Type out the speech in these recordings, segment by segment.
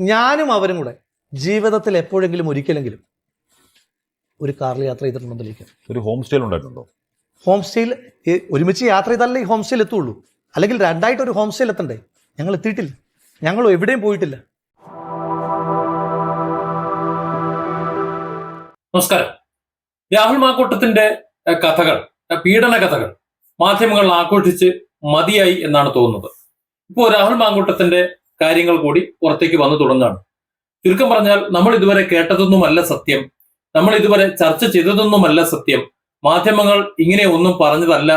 ഞാനും അവരും കൂടെ ജീവിതത്തിൽ എപ്പോഴെങ്കിലും ഒരിക്കലെങ്കിലും ഒരു കാറിൽ യാത്ര ചെയ്തിട്ടുണ്ടോ ഒരു ഹോം സ്റ്റേയിൽ ഉണ്ടായിട്ടുണ്ടോ? ഹോം സ്റ്റേയിൽ ഒരുമിച്ച് യാത്ര ചെയ്താലേ ഈ ഹോം സ്റ്റേയിൽ എത്തുള്ളൂ. അല്ലെങ്കിൽ രണ്ടായിട്ട് ഒരു ഹോം സ്റ്റേയിൽ എത്തണ്ടേ? ഞങ്ങൾ എത്തിയിട്ടില്ല. ഞങ്ങൾ എവിടെയും പോയിട്ടില്ല. നമസ്കാരം. രാഹുൽ മാക്കൂട്ടത്തിന്റെ കഥകൾ പീഡന കഥകൾ മാധ്യമങ്ങൾ ആഘോഷിച്ച് മതിയായി എന്നാണ് തോന്നുന്നത്. ഇപ്പോൾ രാഹുൽ മാങ്കൂട്ടത്തിന്റെ കാര്യങ്ങൾ കൂടി പുറത്തേക്ക് വന്നു തുടങ്ങുകയാണ്. ചുരുക്കം പറഞ്ഞാൽ നമ്മൾ ഇതുവരെ കേട്ടതൊന്നുമല്ല സത്യം. നമ്മൾ ഇതുവരെ ചർച്ച ചെയ്തതൊന്നുമല്ല സത്യം. മാധ്യമങ്ങൾ ഇങ്ങനെ ഒന്നും പറഞ്ഞതല്ല.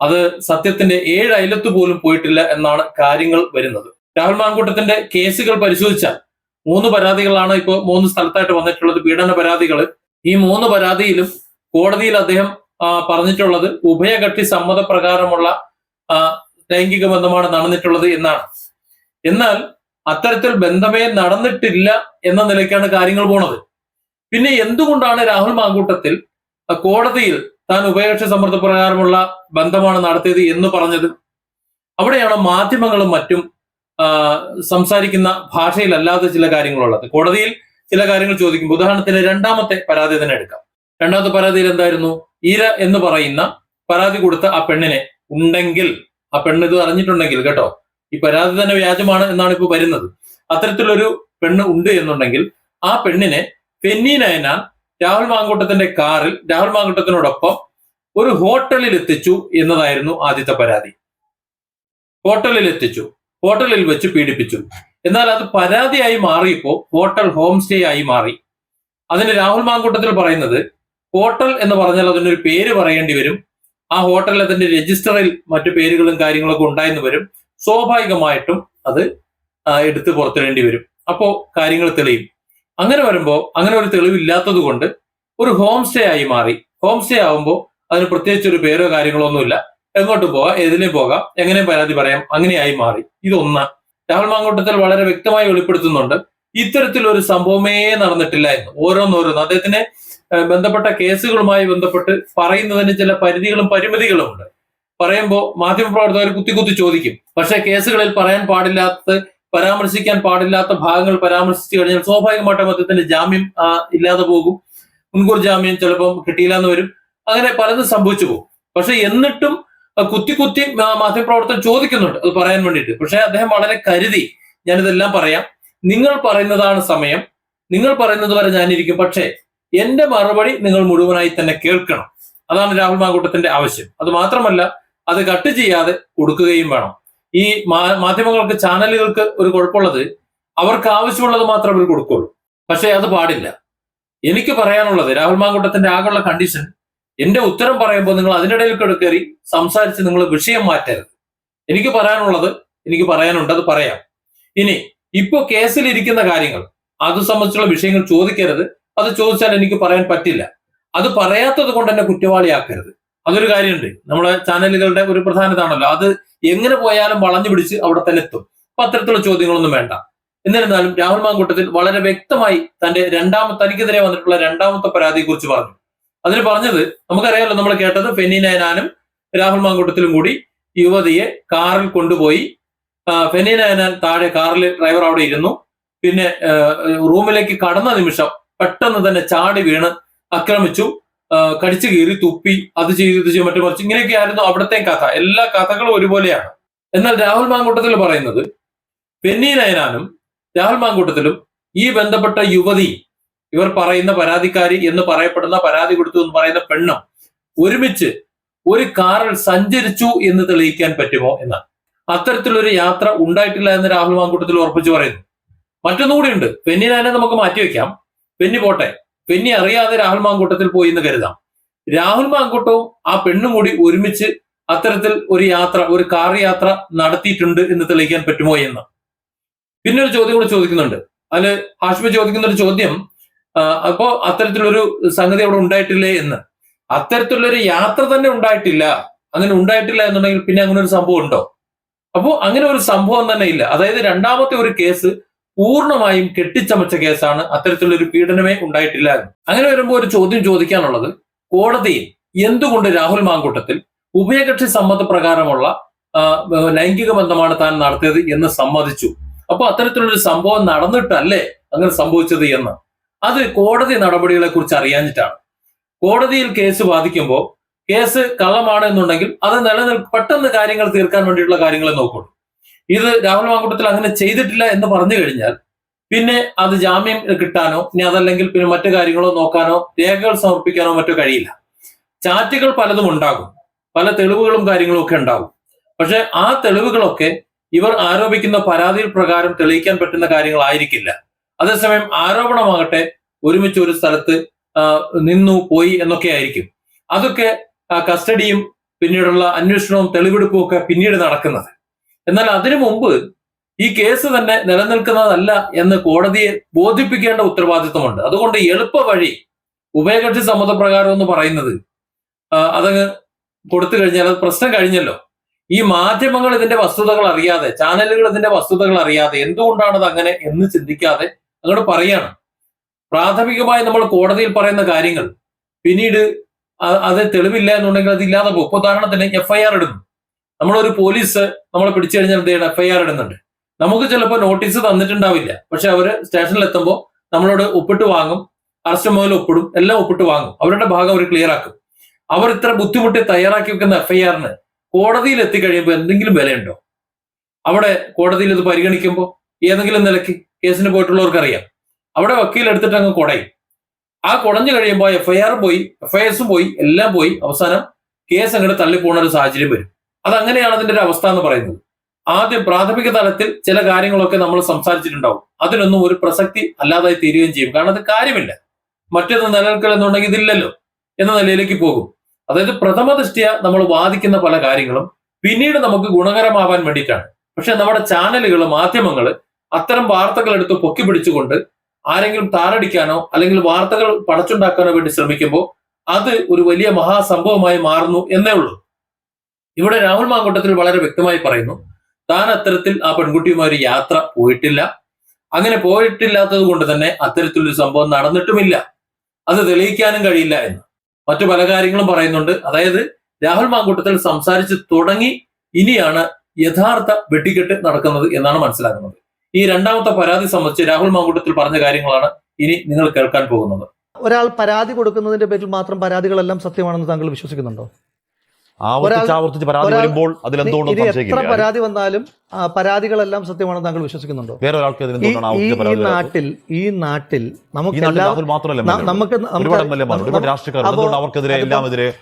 അത് സത്യത്തിന്റെ ഏഴ് അയലത്ത് പോലും പോയിട്ടില്ല എന്നാണ് കാര്യങ്ങൾ വരുന്നത്. രാഹുൽ മാങ്കൂട്ടത്തിന്റെ കേസുകൾ പരിശോധിച്ചാൽ മൂന്ന് പരാതികളാണ് ഇപ്പോൾ മൂന്ന് സ്ഥലത്തായിട്ട് വന്നിട്ടുള്ളത്. പീഡന പരാതികൾ ഈ മൂന്ന് പരാതിയിലും കോടതിയിൽ അദ്ദേഹം പറഞ്ഞിട്ടുള്ളത് ഉഭയകക്ഷി സമ്മതപ്രകാരമുള്ള പ്രകാരമുള്ള ലൈംഗിക ബന്ധമാണ് നടന്നിട്ടുള്ളത് എന്നാണ്. എന്നാൽ അത്തരത്തിൽ ബന്ധമേ നടന്നിട്ടില്ല എന്ന നിലയ്ക്കാണ് കാര്യങ്ങൾ പോണത്. പിന്നെ എന്തുകൊണ്ടാണ് രാഹുൽ മാങ്കൂട്ടത്തിൽ കോടതിയിൽ താൻ ഉഭയകക്ഷി പ്രകാരമുള്ള ബന്ധമാണ് നടത്തിയത് എന്ന് പറഞ്ഞത്? അവിടെയാണ് മാധ്യമങ്ങളും മറ്റും സംസാരിക്കുന്ന ഭാഷയിലല്ലാതെ ചില കാര്യങ്ങളുള്ളത്. കോടതിയിൽ ചില കാര്യങ്ങൾ ചോദിക്കുമ്പോൾ ഉദാഹരണത്തിന് രണ്ടാമത്തെ പരാതി തന്നെ എടുക്കാം. രണ്ടാമത്തെ പരാതിയിൽ എന്തായിരുന്നു? ഈര എന്ന് പറയുന്ന പരാതി കൊടുത്ത ആ പെണ്ണിനെ ഉണ്ടെങ്കിൽ ആ പെണ്ണ് ഇത് അറിഞ്ഞിട്ടുണ്ടെങ്കിൽ കേട്ടോ ഈ പരാതി തന്നെ വ്യാജമാണ് എന്നാണ് ഇപ്പോൾ വരുന്നത്. അത്തരത്തിലൊരു പെണ്ണ് ഉണ്ട് എന്നുണ്ടെങ്കിൽ ആ പെണ്ണിനെ ഫെന്നി നയന രാഹുൽ മാങ്കൂട്ടത്തിന്റെ കാറിൽ രാഹുൽ മാങ്കൂട്ടത്തിനോടൊപ്പം ഒരു ഹോട്ടലിൽ എത്തിച്ചു എന്നതായിരുന്നു ആദ്യത്തെ പരാതി. ഹോട്ടലിൽ എത്തിച്ചു ഹോട്ടലിൽ വെച്ച് പീഡിപ്പിച്ചു. എന്നാൽ അത് പരാതിയായി മാറിയപ്പോൾ ഹോട്ടൽ ഹോം സ്റ്റേ ആയി മാറി. അതിന് രാഹുൽ മാങ്കൂട്ടത്തിൽ പറയുന്നത് ഹോട്ടൽ എന്ന് പറഞ്ഞാൽ അതിനൊരു പേര് പറയേണ്ടി വരും. ആ ഹോട്ടലിൽ അതിന്റെ രജിസ്റ്ററിൽ മറ്റു പേരുകളും കാര്യങ്ങളൊക്കെ ഉണ്ടായെന്ന് വരും. സ്വാഭാവികമായിട്ടും അത് എടുത്ത് പുറത്തിടേണ്ടി വരും. അപ്പോ കാര്യങ്ങൾ തെളിയും. അങ്ങനെ വരുമ്പോൾ അങ്ങനെ ഒരു തെളിവില്ലാത്തത് കൊണ്ട് ഒരു ഹോം സ്റ്റേ ആയി മാറി. ഹോം സ്റ്റേ ആവുമ്പോൾ അതിന് പ്രത്യേകിച്ച് ഒരു പേരോ കാര്യങ്ങളോ ഒന്നുമില്ല. എങ്ങോട്ടും പോകാം? ഏതിലേയും പോകാം? എങ്ങനെയും പരാതി പറയാം. അങ്ങനെയായി മാറി. ഇതൊന്ന്. രാഹുൽ മാങ്കൂട്ടത്തിൽ വളരെ വ്യക്തമായി വെളിപ്പെടുത്തുന്നുണ്ട്. ഇത്തരത്തിലൊരു സംഭവമേ നടന്നിട്ടില്ല എന്ന്. ഓരോന്നോരോന്ന്. അദ്ദേഹത്തിന് ബന്ധപ്പെട്ട കേസുകളുമായി ബന്ധപ്പെട്ട് പറയുന്നതിന് ചില പരിധികളും പരിമിതികളും ഉണ്ട് പറയുമ്പോൾ മാധ്യമപ്രവർത്തകർ കുത്തി കുത്തി ചോദിക്കും. പക്ഷെ കേസുകളിൽ പറയാൻ പാടില്ലാത്ത പരാമർശിക്കാൻ പാടില്ലാത്ത ഭാഗങ്ങൾ പരാമർശിച്ചു കഴിഞ്ഞാൽ സ്വാഭാവികമായിട്ടും അദ്ദേഹത്തിന്റെ ജാമ്യം ഇല്ലാതെ പോകും. മുൻകൂർ ജാമ്യം ചിലപ്പം കിട്ടിയില്ല എന്ന് വരും. അങ്ങനെ പലതും സംഭവിച്ചു പോകും. പക്ഷെ എന്നിട്ടും കുത്തി കുത്തി മാധ്യമപ്രവർത്തകർ ചോദിക്കുന്നുണ്ട് അത് പറയാൻ വേണ്ടിയിട്ട്. പക്ഷെ അദ്ദേഹം വളരെ കരുതി. ഞാനിതെല്ലാം പറയാം. നിങ്ങൾ പറയുന്നതാണ് സമയം. നിങ്ങൾ പറയുന്നത് വരെ ഞാനിരിക്കും. പക്ഷേ എന്റെ മറുപടി നിങ്ങൾ മുഴുവനായി തന്നെ കേൾക്കണം. അതാണ് രാഹുൽ മാങ്കൂട്ടത്തിന്റെ ആവശ്യം. അത് മാത്രമല്ല അത് കട്ട് ചെയ്യാതെ കൊടുക്കുകയും വേണം. ഈ മാധ്യമങ്ങൾക്ക് ചാനലുകൾക്ക് ഒരു കുഴപ്പമുള്ളത് അവർക്ക് ആവശ്യമുള്ളത് മാത്രം അവർ കൊടുക്കുള്ളൂ. പക്ഷേ അത് പാടില്ല. എനിക്ക് പറയാനുള്ളത് രാഹുൽ മാങ്കൂട്ടത്തിന്റെ ആകെയുള്ള കണ്ടീഷൻ എന്റെ ഉത്തരം പറയുമ്പോൾ നിങ്ങൾ അതിനിടയിൽ കയറി സംസാരിച്ച് നിങ്ങൾ വിഷയം മാറ്റരുത്. എനിക്ക് പറയാനുള്ളത് എനിക്ക് പറയാനുണ്ട് അത് പറയാം. ഇനി ഇപ്പോ കേസിലിരിക്കുന്ന കാര്യങ്ങൾ അത് സംബന്ധിച്ചുള്ള വിഷയങ്ങൾ ചോദിക്കരുത്. അത് ചോദിച്ചാൽ എനിക്ക് പറയാൻ പറ്റില്ല. അത് പറയാത്തത് കൊണ്ട് എന്നെ കുറ്റവാളിയാക്കരുത്. അതൊരു കാര്യമുണ്ട്. നമ്മുടെ ചാനലുകളുടെ ഒരു പ്രധാനതാണല്ലോ. അത് എങ്ങനെ പോയാലും വളഞ്ഞു പിടിച്ച് അവിടെ തന്നെ എത്തും. അപ്പൊ അത്തരത്തിലുള്ള ചോദ്യങ്ങളൊന്നും വേണ്ട. എന്നിരുന്നാലും രാഹുൽ മാങ്കൂട്ടത്തിൽ വളരെ വ്യക്തമായി തന്റെ രണ്ടാമത്തെ തനിക്കെതിരെ വന്നിട്ടുള്ള രണ്ടാമത്തെ പരാതിയെ കുറിച്ച് പറഞ്ഞു. അതിൽ പറഞ്ഞത് നമുക്കറിയാമല്ലോ നമ്മൾ കേട്ടത് ഫെന്നി നയനാനും രാഹുൽ മാങ്കൂട്ടത്തിലും കൂടി യുവതിയെ കാറിൽ കൊണ്ടുപോയി ഫെന്നി നയനാൻ താഴെ കാറിൽ ഡ്രൈവർ അവിടെ ഇരുന്നു. പിന്നെ റൂമിലേക്ക് കടന്ന നിമിഷം പെട്ടെന്ന് തന്നെ ചാടി വീണ് ആക്രമിച്ചു. കടിച്ചു കീറി തുപ്പി അത് ചെയ്തു ഇത് ചെയ്തു മറ്റു മറിച്ച് ഇങ്ങനെയൊക്കെയായിരുന്നു അവിടുത്തെ കഥ. എല്ലാ കഥകളും ഒരുപോലെയാണ്. എന്നാൽ രാഹുൽ മാങ്കൂട്ടത്തിൽ പറയുന്നത് പെന്നി നയനാനും രാഹുൽ മാങ്കൂട്ടത്തിലും ഈ ബന്ധപ്പെട്ട യുവതി ഇവർ പറയുന്ന പരാതിക്കാരി എന്ന് പറയപ്പെടുന്ന പരാതി കൊടുത്തു എന്ന് പറയുന്ന പെണ്ണും ഒരുമിച്ച് ഒരു കാറിൽ സഞ്ചരിച്ചു എന്ന് തെളിയിക്കാൻ പറ്റുമോ എന്നാണ്. അത്തരത്തിലൊരു യാത്ര ഉണ്ടായിട്ടില്ല എന്ന് രാഹുൽ മാങ്കൂട്ടത്തിൽ ഉറപ്പിച്ചു പറയുന്നു. മറ്റൊന്നുകൂടി ഉണ്ട്. പെന്നി നയനെ നമുക്ക് മാറ്റിവെക്കാം. പെന്നി പോട്ടെ. പെന്നി അറിയാതെ രാഹുൽ മാങ്കൂട്ടത്തിൽ പോയി എന്ന് കരുതാം. രാഹുൽ മാങ്കൂട്ടവും ആ പെണ്ണും കൂടി ഒരുമിച്ച് അത്തരത്തിൽ ഒരു യാത്ര ഒരു കാർ യാത്ര നടത്തിയിട്ടുണ്ട് എന്ന് തെളിയിക്കാൻ പറ്റുമോ എന്ന്. പിന്നെ ഒരു ചോദ്യം കൂടെ ചോദിക്കുന്നുണ്ട്. അതിൽ ഹാഷ്മി ചോദിക്കുന്ന ഒരു ചോദ്യം അപ്പോ അത്തരത്തിലൊരു സംഗതി അവിടെ ഉണ്ടായിട്ടില്ലേ എന്ന്. അത്തരത്തിലുള്ളൊരു യാത്ര തന്നെ ഉണ്ടായിട്ടില്ല. അങ്ങനെ ഉണ്ടായിട്ടില്ല എന്നുണ്ടെങ്കിൽ പിന്നെ അങ്ങനെ ഒരു സംഭവം ഉണ്ടോ? അപ്പോ അങ്ങനെ ഒരു സംഭവം തന്നെ ഇല്ല. അതായത് രണ്ടാമത്തെ ഒരു കേസ് പൂർണമായും കെട്ടിച്ചമച്ച കേസാണ് അത്തരത്തിലുള്ള ഒരു പീഡനമേ ഉണ്ടായിട്ടില്ല അങ്ങനെ വരുമ്പോൾ ഒരു ചോദ്യം ചോദിക്കാനുള്ളത് കോടതിയിൽ എന്തുകൊണ്ട് രാഹുൽ മാങ്കൂട്ടത്തിൽ ഉഭയകക്ഷി സമ്മതപ്രകാരമുള്ള പ്രകാരമുള്ള ലൈംഗിക ബന്ധമാണ് താൻ നടത്തിയത് എന്ന് സമ്മതിച്ചു? അപ്പൊ അത്തരത്തിലുള്ളൊരു സംഭവം നടന്നിട്ടല്ലേ അങ്ങനെ സംഭവിച്ചത് എന്ന്. അത് കോടതി നടപടികളെ കുറിച്ച് അറിയാഞ്ഞിട്ടാണ്. കോടതിയിൽ കേസ് ബാധിക്കുമ്പോൾ കേസ് കള്ളമാണ് എന്നുണ്ടെങ്കിൽ അത് നിലനിൽ പെട്ടെന്ന് കാര്യങ്ങൾ തീർക്കാൻ വേണ്ടിയിട്ടുള്ള കാര്യങ്ങളെ നോക്കുള്ളൂ ഇത് രാഹുൽ മാങ്കൂട്ടത്തിൽ അങ്ങനെ ചെയ്തിട്ടില്ല എന്ന് പറഞ്ഞു കഴിഞ്ഞാൽ പിന്നെ അത് ജാമ്യം കിട്ടാനോ ഇനി അതല്ലെങ്കിൽ പിന്നെ മറ്റു കാര്യങ്ങളോ നോക്കാനോ രേഖകൾ സമർപ്പിക്കാനോ മറ്റോ കഴിയില്ല. ചാറ്റുകൾ പലതും ഉണ്ടാകും. പല തെളിവുകളും കാര്യങ്ങളും ഒക്കെ ഉണ്ടാകും. പക്ഷെ ആ തെളിവുകളൊക്കെ ഇവർ ആരോപിക്കുന്ന പരാതിയിൽ പ്രകാരം തെളിയിക്കാൻ പറ്റുന്ന കാര്യങ്ങളായിരിക്കില്ല. അതേസമയം ആരോപണമാകട്ടെ ഒരുമിച്ച് ഒരു സ്ഥലത്ത് നിന്നു പോയി എന്നൊക്കെ ആയിരിക്കും. അതൊക്കെ കസ്റ്റഡിയും പിന്നീടുള്ള അന്വേഷണവും തെളിവെടുപ്പും ഒക്കെ പിന്നീട് നടക്കുന്നത്. എന്നാൽ അതിനു മുമ്പ് ഈ കേസ് തന്നെ നിലനിൽക്കുന്നതല്ല എന്ന് കോടതിയെ ബോധിപ്പിക്കേണ്ട ഉത്തരവാദിത്വമുണ്ട്. അതുകൊണ്ട് എളുപ്പ വഴി ഉഭയകക്ഷി സമ്മതപ്രകാരം എന്ന് പറയുന്നത് അതങ്ങ് കൊടുത്തു കഴിഞ്ഞാൽ അത് പ്രശ്നം കഴിഞ്ഞല്ലോ. ഈ മാധ്യമങ്ങൾ ഇതിന്റെ വസ്തുതകൾ അറിയാതെ ചാനലുകൾ ഇതിന്റെ വസ്തുതകൾ അറിയാതെ എന്തുകൊണ്ടാണത് അങ്ങനെ എന്ന് ചിന്തിക്കാതെ അങ്ങോട്ട് പറയാണ്. പ്രാഥമികമായി നമ്മൾ കോടതിയിൽ പറയുന്ന കാര്യങ്ങൾ പിന്നീട് അത് തെളിവില്ല എന്നുണ്ടെങ്കിൽ അത് ഇല്ലാതെ പോകും. ഉദാഹരണത്തിന് എഫ്ഐആർ ഇടുന്നു. നമ്മളൊരു പോലീസ് നമ്മളെ പിടിച്ചു കഴിഞ്ഞാൽ എന്ത് ചെയ്യണം? എഫ്ഐആർ ഇടുന്നുണ്ട്. നമുക്ക് ചിലപ്പോൾ നോട്ടീസ് തന്നിട്ടുണ്ടാവില്ല. പക്ഷെ അവർ സ്റ്റേഷനിൽ എത്തുമ്പോൾ നമ്മളോട് ഒപ്പിട്ട് വാങ്ങും അറസ്റ്റ് മുതൽ ഒപ്പിടും എല്ലാം ഒപ്പിട്ട് വാങ്ങും. അവരുടെ ഭാഗം അവർ ക്ലിയർ ആക്കും. അവർ ഇത്ര ബുദ്ധിമുട്ടി തയ്യാറാക്കി വെക്കുന്ന എഫ്ഐആറിന് കോടതിയിൽ എത്തിക്കഴിയുമ്പോൾ എന്തെങ്കിലും വിലയുണ്ടോ? അവിടെ കോടതിയിൽ ഇത് പരിഗണിക്കുമ്പോൾ ഏതെങ്കിലും നിലയ്ക്ക് കേസിന് പോയിട്ടുള്ളവർക്കറിയാം. അവിടെ വക്കീൽ എടുത്തിട്ട് അങ്ങ് കുടയും. ആ കുടഞ്ഞു കഴിയുമ്പോൾ എഫ്ഐആർ പോയി എഫ്ഐഎസും പോയി എല്ലാം പോയി. അവസാനം കേസ് അങ്ങോട്ട് തള്ളിപ്പോണ ഒരു സാഹചര്യം വരും. അതങ്ങനെയാണ് അതിന്റെ ഒരു അവസ്ഥ എന്ന് പറയുന്നത്. ആദ്യം പ്രാഥമിക തലത്തിൽ ചില കാര്യങ്ങളൊക്കെ നമ്മൾ സംസാരിച്ചിട്ടുണ്ടാവും. അതിനൊന്നും ഒരു പ്രസക്തി അല്ലാതായി തീരുകയും ചെയ്യും. കാരണം അത് കാര്യമില്ല. മറ്റൊന്ന് നിലനിൽക്കണമെന്നുണ്ടെങ്കിൽ ഇതില്ലല്ലോ എന്ന നിലയിലേക്ക് പോകും. അതായത് പ്രഥമ ദൃഷ്ടിയ നമ്മൾ വാദിക്കുന്ന പല കാര്യങ്ങളും പിന്നീട് നമുക്ക് ഗുണകരമാവാൻ വേണ്ടിയിട്ടാണ്. പക്ഷെ നമ്മുടെ ചാനലുകൾ മാധ്യമങ്ങൾ അത്തരം വാർത്തകൾ എടുത്ത് പൊക്കി പിടിച്ചുകൊണ്ട് ആരെങ്കിലും താറടിക്കാനോ അല്ലെങ്കിൽ വാർത്തകൾ പടച്ചുണ്ടാക്കാനോ വേണ്ടി ശ്രമിക്കുമ്പോൾ അത് ഒരു വലിയ മഹാസംഭവമായി മാറുന്നു എന്നേ ഉള്ളൂ. ഇവിടെ രാഹുൽ മാങ്കൂട്ടത്തിൽ വളരെ വ്യക്തമായി പറയുന്നു താൻ അത്തരത്തിൽ ആ പെൺകുട്ടിയുമായി ഒരു യാത്ര പോയിട്ടില്ല. അങ്ങനെ പോയിട്ടില്ലാത്തത് കൊണ്ട് തന്നെ അത്തരത്തിലൊരു സംഭവം നടന്നിട്ടുമില്ല. അത് തെളിയിക്കാനും കഴിയില്ല എന്ന്. മറ്റു പല കാര്യങ്ങളും പറയുന്നുണ്ട്. അതായത് രാഹുൽ മാങ്കൂട്ടത്തിൽ സംസാരിച്ച് തുടങ്ങി ഇനിയാണ് യഥാർത്ഥ വെട്ടിക്കെട്ട് നടക്കുന്നത് എന്നാണ് മനസ്സിലാക്കുന്നത്. ഈ രണ്ടാമത്തെ പരാതി സംബന്ധിച്ച് രാഹുൽ മാങ്കൂട്ടത്തിൽ പറഞ്ഞ കാര്യങ്ങളാണ് ഇനി നിങ്ങൾ കേൾക്കാൻ പോകുന്നത്. ഒരാൾ പരാതി കൊടുക്കുന്നതിന്റെ പേരിൽ മാത്രം പരാതികളെല്ലാം സത്യമാണെന്ന് താങ്കൾ വിശ്വസിക്കുന്നുണ്ടോ? ആവർത്തിച്ച് പരാതി വരുമ്പോൾ അതിലെന്തുകൊണ്ടും എത്ര പരാതി വന്നാലും പരാതികളെല്ലാം സത്യമാണെന്ന് താങ്കൾ വിശ്വസിക്കുന്നുണ്ടോ? വേറെ ഒരാൾക്ക് ഈ നാട്ടിൽ ഈ നാട്ടിൽ നമുക്ക് നമുക്ക് അപ്പോ- അവർക്കെതിരെ എല്ലാം എതിരെ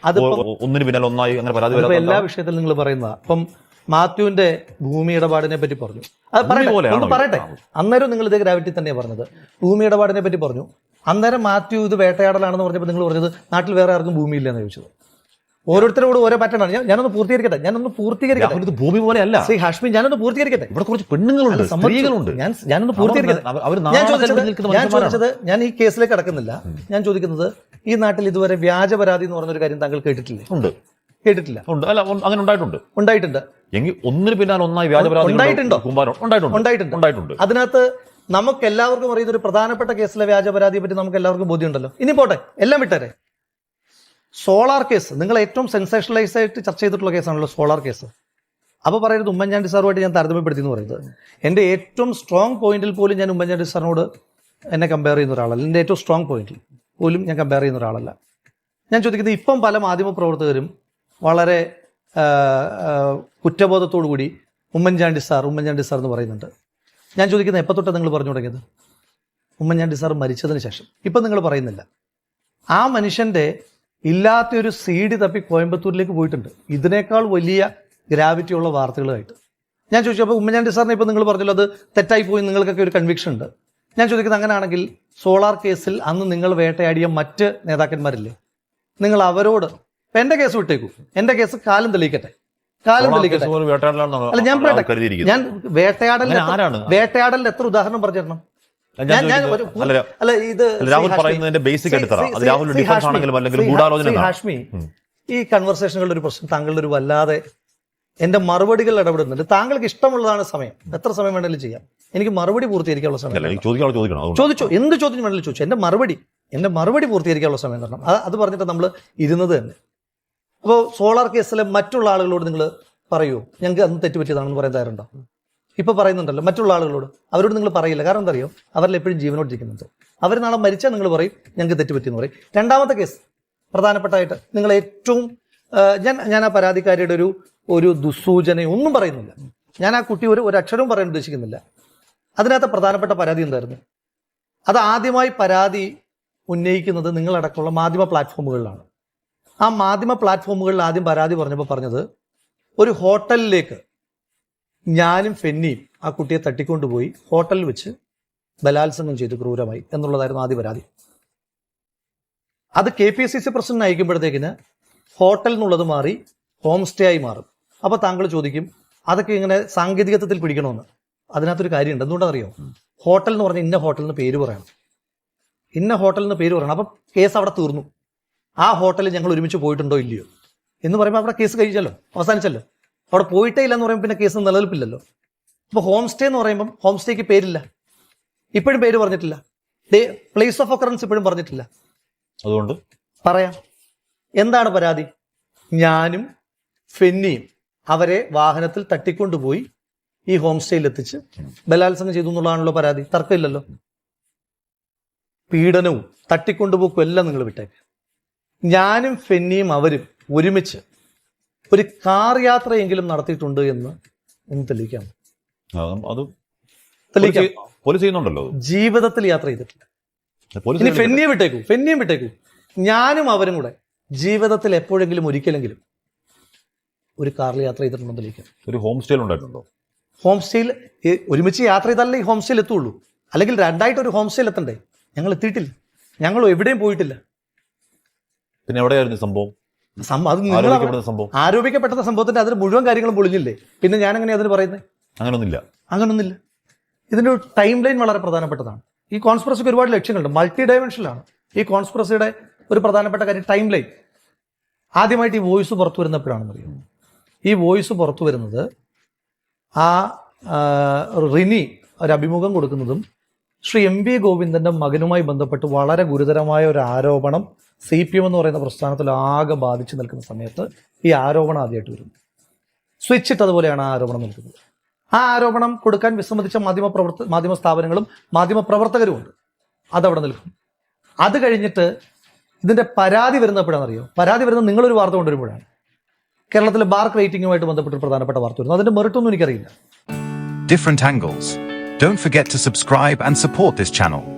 ഒന്നിന് പിന്നാലെ ഒന്നായി അങ്ങനെ പരാതി എല്ലാ വിഷയത്തിലും നിങ്ങൾ പറയുന്നതാ. ഇപ്പം മാത്യുവിന്റെ ഭൂമി ഇടപാടിനെ പറ്റി പറഞ്ഞു. അത് പറയട്ടെ. ഒന്ന് പറയട്ടെ. അന്നേരം നിങ്ങൾ ഇതേ ഗ്രാവിറ്റി തന്നെയാണ് പറഞ്ഞത്. ഭൂമി ഇടപാടിനെ പറ്റി പറഞ്ഞു. അന്നേരം മാത്യു ഇത് വേട്ടയാടലാണെന്ന് പറഞ്ഞപ്പോൾ നിങ്ങൾ പറഞ്ഞത് നാട്ടിൽ വേറെ ആർക്കും ഭൂമിയില്ലെന്ന് ചോദിച്ചത്. ഓരോരുത്തരോട് ഓരോ പാറ്റേണാണ് ഞാൻ ഞാനൊന്ന് പൂർത്തീകരിക്കട്ടെ? ഞാനൊന്ന് പൂർത്തീകരിക്കട്ടെ? ഭൂമി ഇത് ഭൂമി പോലെയല്ല. ശ്രീ ഹാഷ്മി ഞാനൊന്ന് പൂർത്തീകരിക്കട്ടെ? ഇവിടെ കുറച്ച് പെണ്ണുങ്ങളുണ്ട് അല്ല, സ്ത്രീകളുണ്ട്. ഞാൻ ഞാനൊന്ന് പൂർത്തീകരിക്കട്ടെ? ഞാൻ ചോദിച്ചത് ഞാൻ ചോദിച്ചത് ഞാൻ ഈ കേസിലേക്ക് കടക്കുന്നില്ല. ഞാൻ ചോദിക്കുന്നത് ഈ നാട്ടിൽ ഇതുവരെ വ്യാജ പരാതി എന്ന് പറഞ്ഞൊരു കാര്യം താങ്കൾ കേട്ടിട്ടില്ലേ? ഉണ്ട്. കേട്ടിട്ടില്ല. ഉണ്ട്. അല്ല അങ്ങനെ ഉണ്ടായിട്ടുണ്ട്. ഉണ്ടായിട്ടുണ്ട്. എങ്കിൽ ഒന്നിന് പിന്നാലെ ഒന്നായി വ്യാജ പരാതി ഉണ്ടായിട്ടുണ്ട്. ഉണ്ടായിട്ടുണ്ട്. ഉണ്ടായിട്ടുണ്ട്. അതിനകത്ത് നമുക്ക് എല്ലാവർക്കും അറിയുന്ന ഒരു പ്രധാനപ്പെട്ട കേസിലെ വ്യാജ പരാതിയെ പറ്റി നമുക്ക് എല്ലാവർക്കും ബോധ്യമുണ്ടല്ലോ. ഇനി പോട്ടെ എല്ലാം വിട്ടേരെ. Solar case. നിങ്ങൾ ഏറ്റവും സെൻസേഷണലൈസ് ആയിട്ട് ചർച്ച ചെയ്തിട്ടുള്ള കേസാണല്ലോ സോളാർ കേസ്. അപ്പോൾ പറയരുത് ഉമ്മൻചാണ്ടി സാറുമായിട്ട് ഞാൻ താരതമ്യപ്പെടുത്തി എന്ന് പറയുന്നത്. എന്റെ ഏറ്റവും സ്ട്രോങ് പോയിന്റിൽ പോലും ഞാൻ ഉമ്മൻചാണ്ടി സാറിനോട് എന്നെ കമ്പയർ ചെയ്യുന്ന ഒരാളല്ല. എന്റെ ഏറ്റവും സ്ട്രോങ് പോയിന്റിൽ പോലും ഞാൻ കമ്പയർ ചെയ്യുന്ന ഒരാളല്ല. ഞാൻ ചോദിക്കുന്നത് ഇപ്പം പല മാധ്യമ പ്രവർത്തകരും വളരെ കുറ്റബോധത്തോടു കൂടി ഉമ്മൻചാണ്ടി സാർ ഉമ്മൻചാണ്ടി സാർ എന്ന് പറയുന്നുണ്ട്. ഞാൻ ചോദിക്കുന്നത് എപ്പോൾ തൊട്ടാണ് നിങ്ങൾ പറഞ്ഞു തുടങ്ങിയത്? ഉമ്മൻചാണ്ടി സാർ മരിച്ചതിന് ശേഷം. ഇപ്പം നിങ്ങൾ പറയുന്നില്ല. ആ മനുഷ്യന്റെ ഇല്ലാത്തൊരു സീഡ് തപ്പി കോയമ്പത്തൂരിലേക്ക് പോയിട്ടുണ്ട്. ഇതിനേക്കാൾ വലിയ ഗ്രാവിറ്റി ഉള്ള വാർത്തകളുമായിട്ട് ഞാൻ ചോദിച്ചു അപ്പോൾ ഉമ്മൻചാണ്ടി സാറിനെ ഇപ്പോൾ നിങ്ങൾ പറഞ്ഞല്ലോ അത് തെറ്റായി പോയി നിങ്ങൾക്കൊക്കെ ഒരു കൺവിക്ഷൻ ഉണ്ട്. ഞാൻ ചോദിക്കുന്നത് അങ്ങനെയാണെങ്കിൽ സോളാർ കേസിൽ അന്ന് നിങ്ങൾ വേട്ടയാടിയ മറ്റ് നേതാക്കന്മാരില്ലേ? നിങ്ങൾ അവരോട് ഇപ്പം എന്റെ കേസ് വിട്ടേക്കൂ. എന്റെ കേസ് കാലം തെളിയിക്കട്ടെ. കാലം തെളിയിക്കട്ടെ. അല്ല, ഞാൻ. ഞാൻ വേട്ടയാടലിന് വേട്ടയാടലിന് എത്ര ഉദാഹരണം പറഞ്ഞു തരണം അല്ല ഇത് രാഹുൽ പറയുന്നതിന്റെ ബേസിക് രാഹുൽ ഡിഫൻസ് ആണെങ്കിലും അല്ലെങ്കിൽ ഗൂഢാലോചന ഹാഷ്മി ഈ കൺവെർസേഷനുകളുടെ ഒരു പ്രശ്നം താങ്കളുടെ ഒരു വല്ലാതെ എന്റെ മറുപടികൾ ഇടപെടുന്നുണ്ട്. താങ്കൾക്ക് ഇഷ്ടമുള്ളതാണ് സമയം. എത്ര സമയം വേണമെങ്കിലും ചെയ്യാം. എനിക്ക് മറുപടി പൂർത്തീകരിക്കാനുള്ള സമയം ചോദിച്ചു. എന്ത് ചോദ്യം വേണമെങ്കിലും ചോദിച്ചു. എന്റെ മറുപടി എന്റെ മറുപടി പൂർത്തീകരിക്കാനുള്ള സമയം തരണം. അത് അത് പറഞ്ഞിട്ട് നമ്മൾ ഇരുന്നത് തന്നെ. അപ്പോൾ സോളാർ കേസിലെ മറ്റുള്ള ആളുകളോട് നിങ്ങൾ പറയൂ. ഞങ്ങൾക്ക് അന്ന് തെറ്റുപറ്റിയതാണെന്ന് പറയാൻ തയ്യാറുണ്ടോ? ഇപ്പൊ പറയുന്നുണ്ടല്ലോ മറ്റുള്ള ആളുകളോട് അവരോട് നിങ്ങൾ പറയില്ല. കാരണം എന്തറിയോ അവരിൽ എപ്പോഴും ജീവനോട്ടിരിക്കുന്നുണ്ട് അവർ നാളെ മരിച്ചാൽ നിങ്ങൾ പറയും ഞങ്ങൾക്ക് തെറ്റുപറ്റിയെന്ന് പറയും. രണ്ടാമത്തെ കേസ് പ്രധാനപ്പെട്ടായിട്ട് നിങ്ങൾ ഏറ്റവും ഞാൻ ഞാൻ ആ പരാതിക്കാരിയുടെ ഒരു ഒരു ദുസ്സൂചനയോ ഒന്നും പറയുന്നില്ല. ഞാൻ ആ കുട്ടി ഒരു ഒരു അക്ഷരവും പറയാൻ ഉദ്ദേശിക്കുന്നില്ല. അതിനകത്ത് പ്രധാനപ്പെട്ട പരാതി എന്തായിരുന്നു? അത് ആദ്യമായി പരാതി ഉന്നയിക്കുന്നത് നിങ്ങളടക്കമുള്ള മാധ്യമ പ്ലാറ്റ്ഫോമുകളിലാണ്. ആ മാധ്യമ പ്ലാറ്റ്ഫോമുകളിൽ ആദ്യം പരാതി പറഞ്ഞപ്പോൾ പറഞ്ഞത് ഒരു ഹോട്ടലിലേക്ക് ഞാനും ഫെന്നിയും ആ കുട്ടിയെ തട്ടിക്കൊണ്ടുപോയി ഹോട്ടലിൽ വെച്ച് ബലാത്സംഗം ചെയ്തു ക്രൂരമായി എന്നുള്ളതായിരുന്നു ആദ്യ പരാതി. അത് K P S C C president അയക്കുമ്പോഴത്തേക്കിന് hotel എന്നുള്ളത് മാറി ഹോം സ്റ്റേ ആയി മാറും. അപ്പൊ താങ്കൾ ചോദിക്കും അതൊക്കെ ഇങ്ങനെ സാങ്കേതികത്വത്തിൽ പിടിക്കണമെന്ന്. അതിനകത്തൊരു കാര്യമുണ്ട്. എന്തുകൊണ്ടറിയോ ഹോട്ടൽ എന്ന് പറഞ്ഞ ഇന്ന ഹോട്ടലിന് പേര് പറയണം. ഇന്ന ഹോട്ടലിന് പേര് പറയണം. അപ്പം കേസ് അവിടെ തീർന്നു. ആ ഹോട്ടലിൽ ഞങ്ങൾ ഒരുമിച്ച് പോയിട്ടുണ്ടോ ഇല്ലയോ? എന്ന് പറയുമ്പോൾ അവിടെ കേസ് കഴിച്ചല്ലോ. അവസാനിച്ചല്ലോ. അവിടെ പോയിട്ടേ ഇല്ല എന്ന് പറയുമ്പോൾ പിന്നെ കേസ് നിലനിൽപ്പില്ലല്ലോ. അപ്പോൾ ഹോം സ്റ്റേ എന്ന് പറയുമ്പം ഹോം സ്റ്റേക്ക് പേരില്ല. ഇപ്പോഴും പേര് പറഞ്ഞിട്ടില്ല. പ്ലേസ് ഓഫ് ഒക്കറൻസ് ഇപ്പോഴും പറഞ്ഞിട്ടില്ല. അതുകൊണ്ട്? പറയാം. എന്താണ് പരാതി? ഞാനും ഫെന്നിയും അവരെ വാഹനത്തിൽ തട്ടിക്കൊണ്ടുപോയി ഈ ഹോം സ്റ്റേയിൽ എത്തിച്ച് ബലാത്സംഗം ചെയ്തു എന്നുള്ളതാണല്ലോ പരാതി. തർക്കമില്ലല്ലോ. പീഡനവും തട്ടിക്കൊണ്ടുപോക്കും എല്ലാം നിങ്ങൾ വിട്ടേക്ക്. ഞാനും ഫെന്നിയും അവരും ഒരുമിച്ച് ഒരു കാർ യാത്രയെങ്കിലും നടത്തിയിട്ടുണ്ട് എന്ന് ഒന്ന് തെളിയിക്കാം. അത് തെളിയിക്കാം. പോലീസ് ചെയ്യുന്നുണ്ടല്ലോ ജീവിതത്തിൽ യാത്ര ചെയ്തിട്ടില്ല. ഇനി. ഫെന്നിയെ വിട്ടേക്കൂ ഫെന്നിയും വിട്ടേക്കൂ. ഞാനും അവരും കൂടെ ജീവിതത്തിൽ എപ്പോഴെങ്കിലും ഒരിക്കലെങ്കിലും ഒരു കാറിൽ യാത്ര ചെയ്തിട്ടുണ്ടോ തെളിയിക്കാം. ഒരു ഹോം സ്റ്റേയിൽ ഉണ്ടായിട്ടുണ്ടോ? ഹോം സ്റ്റേയിൽ ഒരുമിച്ച് യാത്ര ചെയ്താലേ ഹോം സ്റ്റേയിൽ എത്തുള്ളൂ. അല്ലെങ്കിൽ രണ്ടായിട്ട് ഒരു ഹോം സ്റ്റേയിൽ എത്തണ്ടേ? ഞങ്ങൾ എത്തിയിട്ടില്ല. ഞങ്ങൾ എവിടെയും പോയിട്ടില്ല. പിന്നെ എവിടെയായിരുന്നു സംഭവം? സംഭവം ആരോപിക്കപ്പെട്ട സംഭവത്തിന്റെ അതിന് മുഴുവൻ കാര്യങ്ങളും പൊളിഞ്ഞില്ലേ? പിന്നെ ഞാൻ എങ്ങനെ അതിന് പറയുന്നത് അങ്ങനൊന്നുമില്ല. അങ്ങനൊന്നുമില്ല. ഇതിന്റെ ഒരു ടൈം ലൈൻ വളരെ പ്രധാനപ്പെട്ടതാണ്. ഈ കോൺസ്പ്രസിക്ക് ഒരുപാട് ലക്ഷ്യങ്ങളുണ്ട്. മൾട്ടി ഡയമെൻഷനിലാണ് ഈ കോൺസ്പ്രസിയുടെ ഒരു പ്രധാനപ്പെട്ട കാര്യം ടൈം ലൈൻ ആദ്യമായിട്ട് ഈ വോയിസ് പുറത്തു വരുന്നപ്പോഴാണെന്ന് അറിയാം ഈ വോയിസ് പുറത്തു വരുന്നത് ആ ആ, റിനി ഒരു അഭിമുഖം കൊടുക്കുന്നതും ശ്രീ എം വി ഗോവിന്ദന്റെ മകനുമായി ബന്ധപ്പെട്ട് വളരെ ഗുരുതരമായ ഒരു ആരോപണം സി പി എം എന്ന് പറയുന്ന പ്രസ്ഥാനത്തിൽ ആകെ ബാധിച്ചു നിൽക്കുന്ന സമയത്ത് ഈ ആരോപണം ആദ്യമായിട്ട് വരുന്നു. സ്വിച്ച് ഇട്ടതുപോലെയാണ് ആ ആരോപണം നിൽക്കുന്നത്. ആ ആരോപണം കൊടുക്കാൻ വിസമ്മതിച്ച മാധ്യമ പ്രവർത്ത മാധ്യമ സ്ഥാപനങ്ങളും മാധ്യമ പ്രവർത്തകരുമുണ്ട് അതവിടെ നിൽക്കും അത് കഴിഞ്ഞിട്ട് ഇതിന്റെ പരാതി വരുന്ന എപ്പോഴാണെന്നറിയോ പരാതി വരുന്നത് നിങ്ങളൊരു വാർത്ത കൊണ്ടുവരുമ്പോഴാണ്. കേരളത്തിലെ ബാർക്ക് റേറ്റിംഗുമായിട്ട് ബന്ധപ്പെട്ട് പ്രധാനപ്പെട്ട വാർത്ത വരുന്നു. അതിന്റെ മെറിറ്റൊന്നും എനിക്കറിയില്ല. Don't forget to subscribe and support this channel.